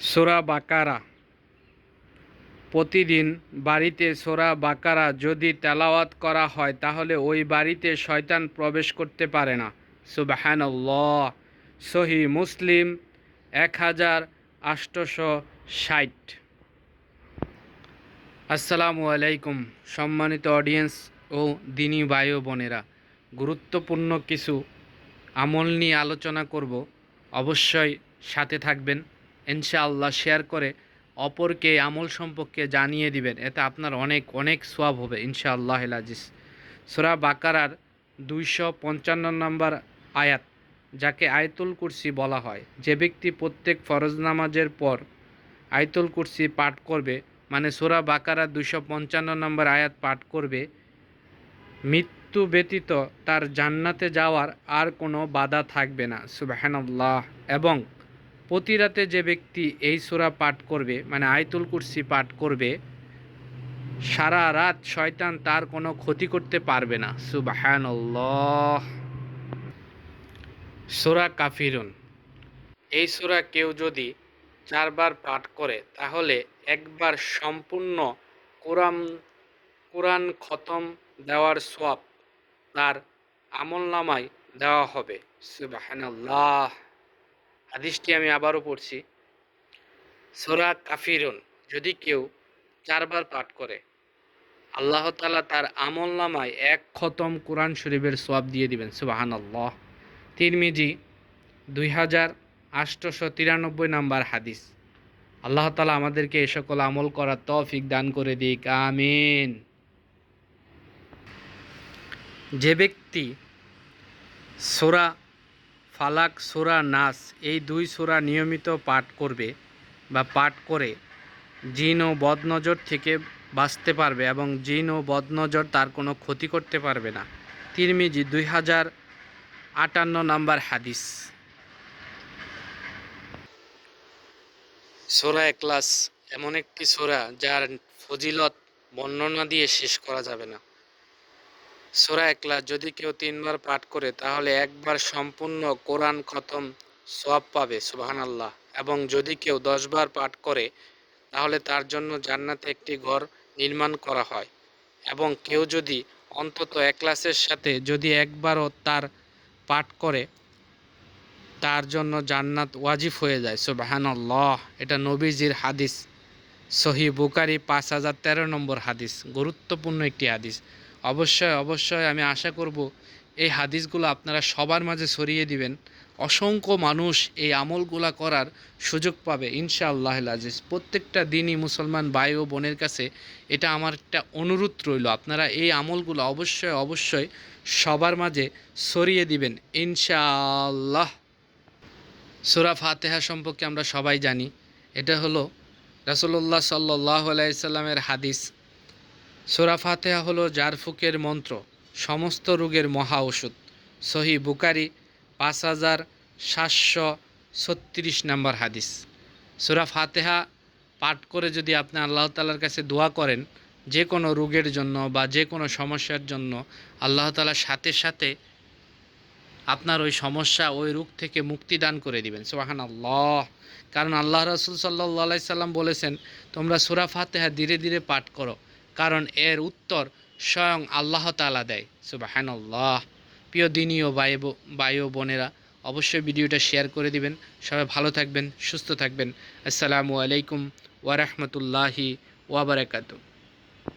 সোরা বাকারা। প্রতিদিন বাড়িতে সোরা বাকারা যদি তেলাওয়াত করা হয়, তাহলে ওই বাড়িতে শয়তান প্রবেশ করতে পারে না। সুবাহান সহি মুসলিম এক হাজার আষ্টশো ষাট। আসসালামু আলাইকুম সম্মানিত অডিয়েন্স ও দিনী বায়ু বোনেরা। গুরুত্বপূর্ণ কিছু আমল নিয়ে আলোচনা করব। অবশ্যই সাথে থাকবেন। ইনশাআল্লাহ শেয়ার করে অপরকে আমল সম্পর্কে জানিয়ে দিবেন। এতে আপনার অনেক অনেক সোয়াব হবে ইনশাআল্লাহ আজিজ। সুরা বাকারার দুইশো পঞ্চান্ন নম্বর আয়াত, যাকে আয়তুল কুরসি বলা হয়। যে ব্যক্তি প্রত্যেক ফরজ নামাজের পর আয়তুল কুরসি পাঠ করবে মানে সুরা বাকারা দুইশো পঞ্চান্ন নম্বর আয়াত পাঠ করবে, মৃত্যু ব্যতীত তার জান্নাতে যাওয়ার আর কোনো বাধা থাকবে না। সুবাহান্লাহ এবং প্রতি রাতে যে ব্যক্তি এই সুরা পাঠ করবে মানে আয়তুল কুরসি পাঠ করবে, সারা রাত শয়তান তার কোনো ক্ষতি করতে পারবে না। সুবাহান্লাহ সুরা কাফিরুন। এই সুরা কেউ যদি চারবার পাঠ করে, তাহলে একবার সম্পূর্ণ কোরআন কোরআন খতম দেওয়ার সোয়াব তার আমল নামায় দেওয়া হবে। সুবাহান্লাহ হাদিসটি আমি আবারও পড়ছি। সোরা কাফিরুন, যদি কেউ চারবার পাঠ করে, আল্লাহ তালা তার আমল নামায় এক খতম কোরআন শরীফের সোয়াব দিয়ে দিবেন সুবাহান আল্লাহ তিরমিজি, দুই হাজার আটশোশো তিরানব্বই নাম্বার হাদিস। আল্লাহ তালা আমাদেরকে এ সকল আমল করার তৌফিক দান করে দিক, আমিন। যে ব্যক্তি সোরা ফালাক সোরা নাস এই দুই সোরা নিয়মিত পাঠ করবে বা পাঠ করে জিন ও বদনজর থেকে বাঁচতে পারবে এবং জিন ও বদনজর তার কোনো ক্ষতি করতে পারবে না। তিরমিজি দুই হাজার আটান্ন নাম্বার হাদিস। সোরা এক্লাস এমন একটি সোরা যার ফজিলত বর্ণনা দিয়ে শেষ করা যাবে না। সোরা একলাস যদি কেউ তিনবার পাঠ করে, তাহলে একবার সম্পূর্ণ কোরআন খতম সব পাবে সুবাহান আল্লাহ এবং যদি কেউ দশবার পাঠ করে, তাহলে তার জন্য জান্নাতে একটি ঘর নির্মাণ করা হয়। এবং কেউ যদি অন্তত একলাসের সাথে যদি একবারও তার পাঠ করে, তার জন্য জান্নাত ওয়াজিব হয়ে যায় সুবাহান আল্লাহ এটা নবীজির হাদিস। সহি বুকারি পাঁচ হাজার তেরো নম্বর হাদিস, গুরুত্বপূর্ণ একটি হাদিস। অবশ্যই অবশ্যই আমি আশা করব এই হাদিসগুলো আপনারা সবার মাঝে ছড়িয়ে দিবেন। অসংখ্য মানুষ এই আমলগুলা করার সুযোগ পাবে, ইনশাআল্লাহ আজিজ। প্রত্যেকটা দিনই মুসলমান ভাই ও বোনের কাছে এটা আমার একটা অনুরোধ রইল। আপনারা এই আমলগুলো অবশ্যই অবশ্যই সবার মাঝে ছড়িয়ে দিবেন, ইনশাআল্লাহ। সুরা ফাতেহা সম্পর্কে আমরা সবাই জানি, এটা হলো রাসুল্লাহ সাল্লাহ আলাইসাল্লামের হাদিস। সুরা ফাতেহা হলো জারফুকের মন্ত্র, সমস্ত রোগের মহা ওষুধ। সহি বুকারি পাঁচ হাজার সাতশো ছত্রিশ নম্বর হাদিস। সুরা ফাতেহা পাঠ করে যদি আপনি আল্লাহ তালার কাছে দোয়া করেন, যে কোনো রোগের জন্য বা যে কোনো সমস্যার জন্য আল্লাহ তালার সাথে সাথে আপনার ওই সমস্যা ওই রোগ থেকে মুক্তি দান করে দিবেন। সোহান আল্লাহ কারণ আল্লাহ রসুল সাল্লাহ সাল্লাম বলেছেন, তোমরা সুরা ফাতেহা ধীরে ধীরে পাঠ করো। কারণ এর উত্তর স্বয়ং আল্লাহ তালা দেয়। সুবাহ আল্লাহ প্রিয় দিনী ও বায়ু বায়ু বোনেরা, অবশ্যই ভিডিওটা শেয়ার করে দিবেন। সবাই ভালো থাকবেন, সুস্থ থাকবেন। আসসালামু আলাইকুম ওয়ারহমতুল্লাহি ওয়াবারাকাতু